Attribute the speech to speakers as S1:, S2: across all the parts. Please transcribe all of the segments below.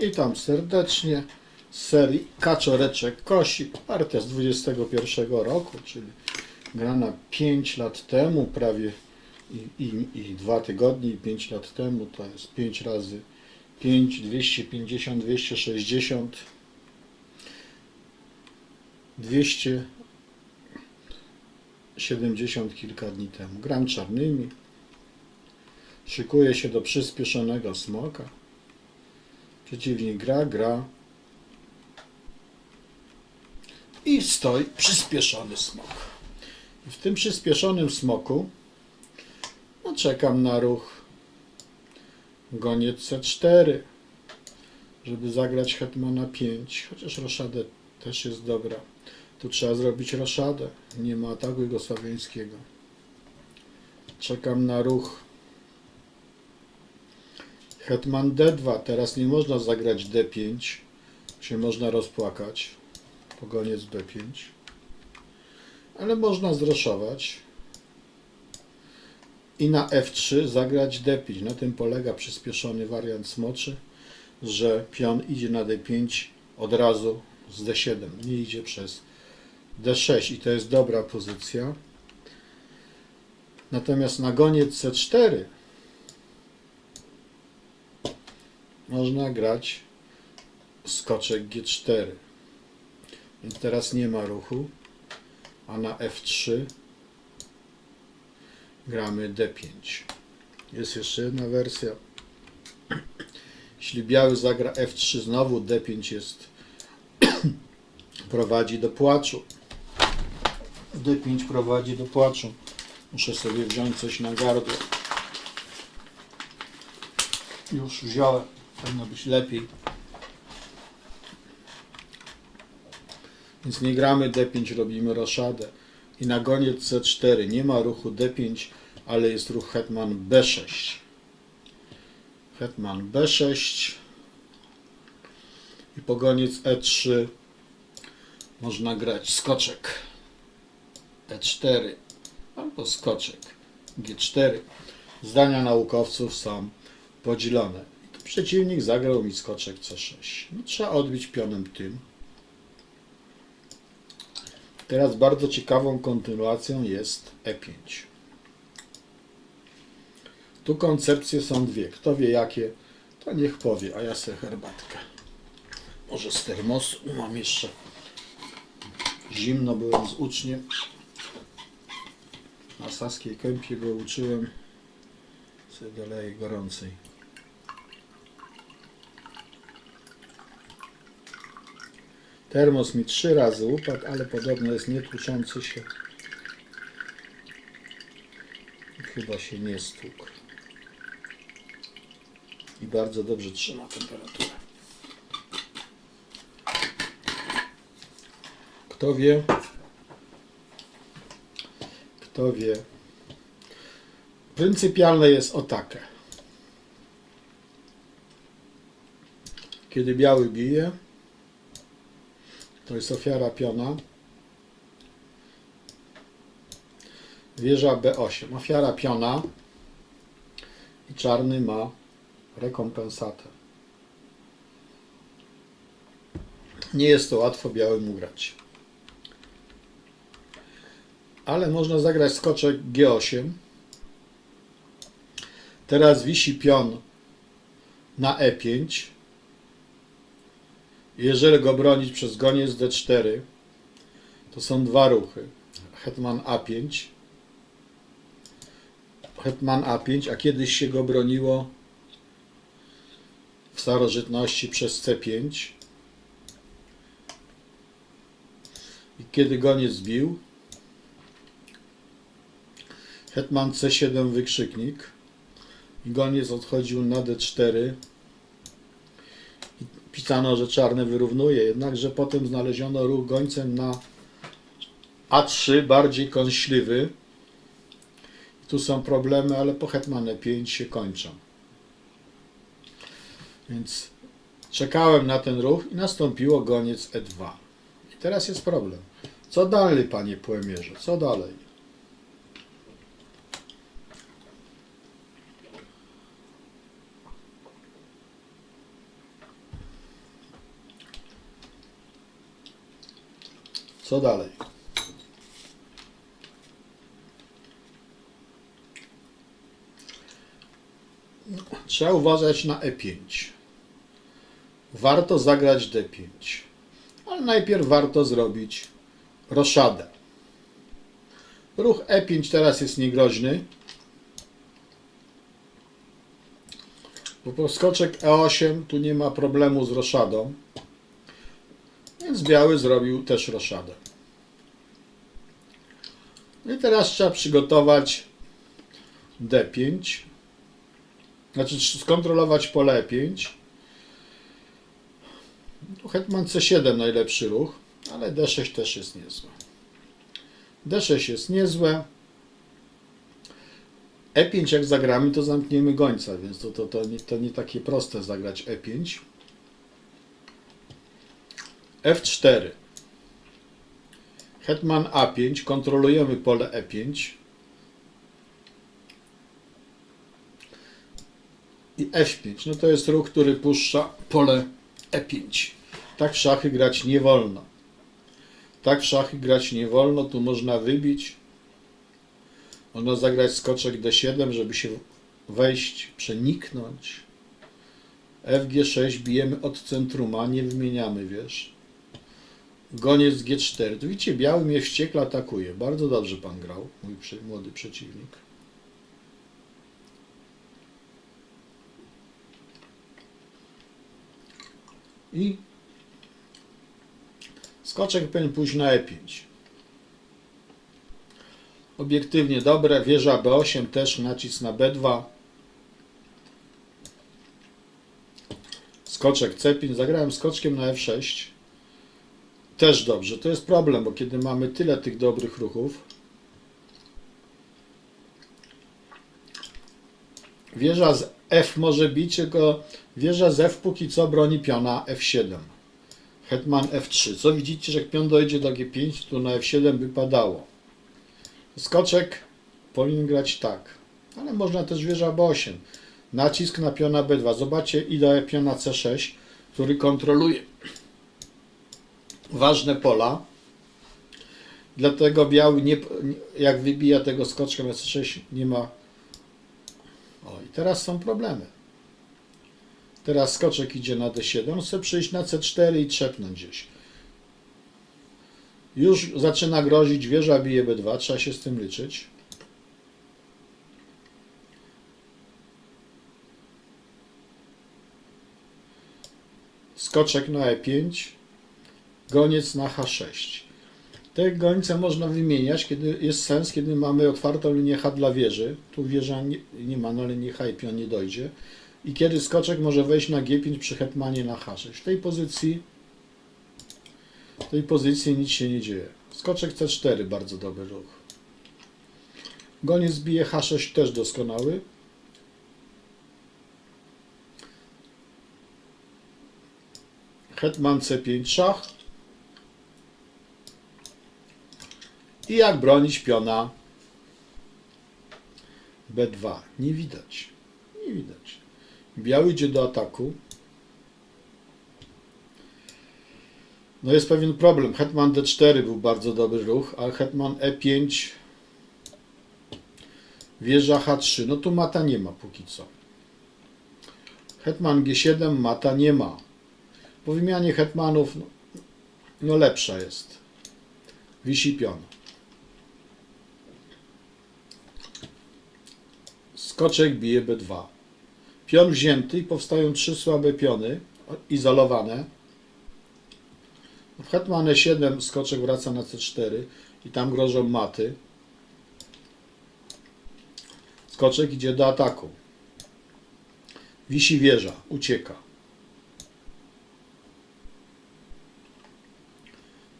S1: Witam serdecznie z serii Kaczoreczek Kosi, partia z 21 roku, czyli grana 5 lat temu, prawie i, i, i 2 tygodnie i 5 lat temu, to jest 5 razy 5, 250, 260, 270 kilka dni temu. Gram czarnymi, szykuje się do przyspieszonego smoka. Przeciwnik gra, gra. I stoi przyspieszony smok. W tym przyspieszonym smoku no, czekam na ruch goniec C4, żeby zagrać hetmana 5, chociaż roszadę też jest dobra. Tu trzeba zrobić roszadę, nie ma ataku jugosławiańskiego. Czekam na ruch Hetman D2. Teraz nie można zagrać D5. Się można rozpłakać. Pogoniec B5. Ale można zroszować. I na F3 zagrać D5. Na tym polega przyspieszony wariant smoczy, że pion idzie na D5 od razu z D7. Nie idzie przez D6 i to jest dobra pozycja. Natomiast na goniec C4 można grać skoczek G4. Więc teraz nie ma ruchu, a na F3 gramy D5. Jest jeszcze jedna wersja. Jeśli biały zagra F3, znowu D5 jest prowadzi do płaczu. D5 prowadzi do płaczu. Muszę sobie wziąć coś na gardło. Już wziąłem. Powinno być lepiej. Więc nie gramy D5, robimy roszadę. I na goniec C4 nie ma ruchu D5, ale jest ruch hetman B6. Hetman B6 i po goniec E3 można grać skoczek E4 albo skoczek G4. Zdania naukowców są podzielone. Przeciwnik zagrał mi skoczek C6. No, trzeba odbić pionem tym. Teraz bardzo ciekawą kontynuacją jest E5. Tu koncepcje są dwie. Kto wie jakie, to niech powie, a ja sobie herbatkę. Może z termosu mam jeszcze. Zimno byłem z uczniem. Na Saskiej Kępie go uczyłem. Sobie doleję gorącej. Termos mi trzy razy upadł, ale podobno jest nietłuczący się. Chyba się nie stukł. I bardzo dobrze trzyma temperaturę. Kto wie? Kto wie? Pryncypialne jest o takie. Kiedy biały bije, to jest ofiara piona. Wieża B8. Ofiara piona i czarny ma rekompensatę. Nie jest to łatwo białym ugrać. Ale można zagrać skoczek G8. Teraz wisi pion na E5. Jeżeli go bronić przez goniec D4, to są dwa ruchy. Hetman A5. Hetman A5, a kiedyś się go broniło w starożytności przez C5. I kiedy goniec zbił, Hetman C7 wykrzyknik i goniec odchodził na D4 i pisano, że czarne wyrównuje, jednakże potem znaleziono ruch gońcem na A3 bardziej kąśliwy. Tu są problemy, ale po Hetmanie 5 się kończą. Więc czekałem na ten ruch i nastąpiło goniec E2. I teraz jest problem. Co dalej, panie płemierze? Co dalej? Co dalej? Trzeba uważać na E5. Warto zagrać D5. Ale najpierw warto zrobić roszadę. Ruch E5 teraz jest niegroźny. Bo po skoczek E8 tu nie ma problemu z roszadą. Więc biały zrobił też roszadę. No i teraz trzeba przygotować D5. Znaczy skontrolować pole E5. Tu hetman C7 najlepszy ruch, ale D6 też jest niezłe. D6 jest niezłe. E5 jak zagramy, to zamkniemy gońca, więc to, to, to, nie, to nie takie proste zagrać E E5. F4. Hetman A5, kontrolujemy pole E5. I F5. No to jest ruch, który puszcza pole E5. Tak w szachy grać nie wolno. Tak w szachy grać nie wolno. Tu można wybić. Można zagrać skoczek D7, żeby się wejść, przeniknąć. FG6 bijemy od centruma, nie wymieniamy, wiesz. Goniec G4. Tu widzicie, biały mnie wściekle atakuje. Bardzo dobrze pan grał, mój młody przeciwnik. I skoczek powinien pójść na E5. Obiektywnie dobre. Wieża B8 też nacisk na B2. Skoczek C5. Zagrałem skoczkiem na F6. Też dobrze. To jest problem, bo kiedy mamy tyle tych dobrych ruchów, wieża z F może bić, tylko wieża z F póki co broni piona F7. Hetman F3. Co widzicie, że jak pion dojdzie do G5, to na F7 by padało. Skoczek powinien grać tak, ale można też wieża B8. Nacisk na piona B2. Zobaczcie ideę piona C6, który kontroluje ważne pola. Dlatego biały, nie, jak wybija tego skoczka na C6, nie ma. O, i teraz są problemy. Teraz skoczek idzie na D7, on chce przyjść na C4 i trzepnąć gdzieś. Już zaczyna grozić, wieża bije B2, trzeba się z tym liczyć. Skoczek na E5, goniec na H6. Te gońce można wymieniać, kiedy jest sens, kiedy mamy otwartą linię H dla wieży. Tu wieża nie, nie ma na linii H i pion nie dojdzie. I kiedy skoczek może wejść na G5 przy hetmanie na H6. W tej pozycji w tej pozycji nic się nie dzieje. Skoczek C4, bardzo dobry ruch. Goniec bije H6, też doskonały. Hetman C5, szach. I jak bronić piona B2? Nie widać. Nie widać. Biały idzie do ataku. No jest pewien problem. Hetman D4 był bardzo dobry ruch, a Hetman E5 wieża H3. No tu mata nie ma póki co. Hetman G7 mata nie ma. Po wymianie hetmanów no, no lepsza jest. Wisi pion. Skoczek bije B2. Pion wzięty i powstają trzy słabe piony, izolowane. W hetman 7 skoczek wraca na C4 i tam grożą maty. Skoczek idzie do ataku. Wisi wieża, ucieka.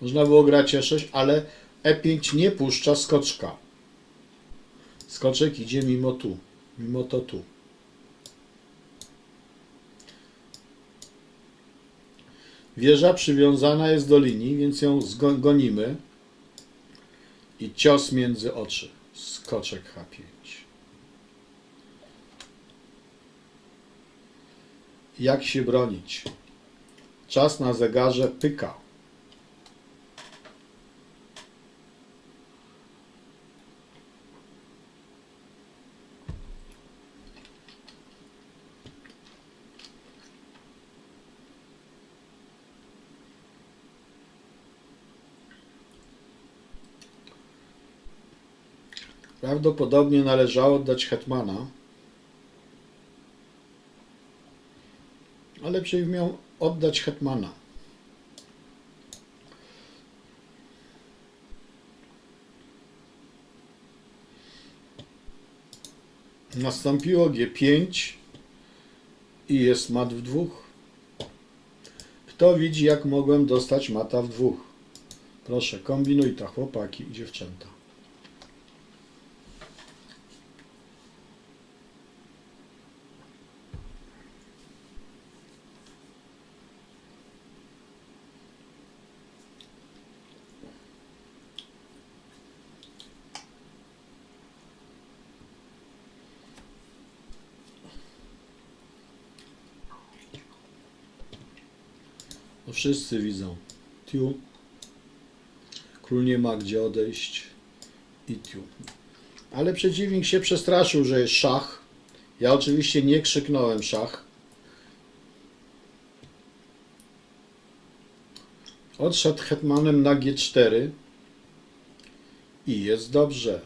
S1: Można było grać E6, ale E5 nie puszcza skoczka. Skoczek idzie mimo tu, mimo to tu. Wieża przywiązana jest do linii, więc ją zgonimy. I cios między oczy. Skoczek H5. Jak się bronić? Czas na zegarze pyka. Prawdopodobnie należało oddać hetmana. Ale lepiej miał oddać hetmana. Nastąpiło G5 i jest mat w dwóch. Kto widzi, jak mogłem dostać mata w dwóch? Proszę, kombinuj ta chłopaki i dziewczęta. No wszyscy widzą. Tiu. Król nie ma gdzie odejść. I tiu. Ale przeciwnik się przestraszył, że jest szach. Ja oczywiście nie krzyknąłem szach. Odszedł hetmanem na G4. I jest dobrze.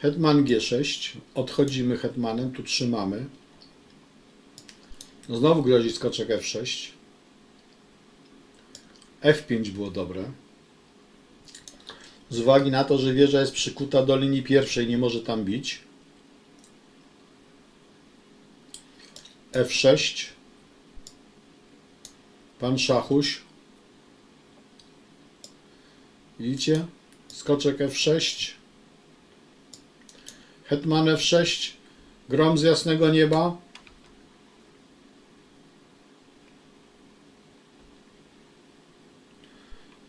S1: Hetman G6. Odchodzimy hetmanem, tu trzymamy. No znowu grozi skoczek F6. F5 było dobre. Z uwagi na to, że wieża jest przykuta do linii pierwszej, nie może tam bić. F6. Pan Szachuś. Widzicie? Skoczek F6. Hetman F6. Grom z jasnego nieba.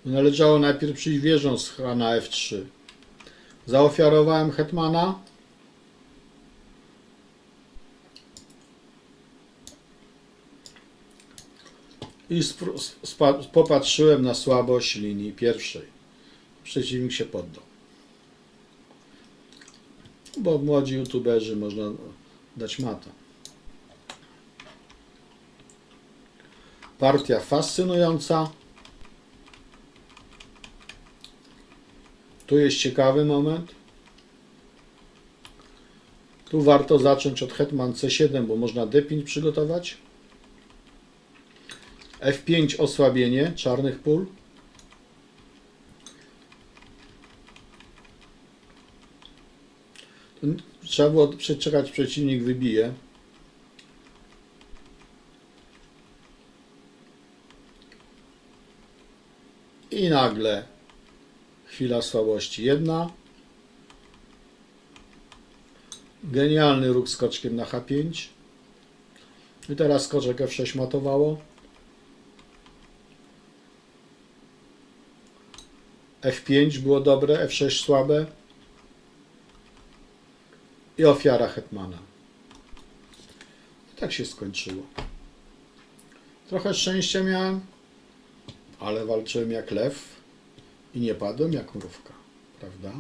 S1: Należało najpierw przyjść wieżą z H na F3. Zaofiarowałem hetmana. I popatrzyłem na słabość linii pierwszej. Przeciwnik się poddał. Bo młodzi youtuberzy można dać mata. Partia fascynująca. Tu jest ciekawy moment. Tu warto zacząć od hetman C7, bo można D5 przygotować. F5 osłabienie czarnych pól. Trzeba było przeczekać, przeciwnik wybije. I nagle chwila słabości. Jedna. Genialny ruch skoczkiem na H5. I teraz skoczek F6 matowało. F5 było dobre, F6 słabe. I ofiara Hetmana. I tak się skończyło. Trochę szczęścia miałem, ale walczyłem jak lew i nie padłem jak mrówka, prawda?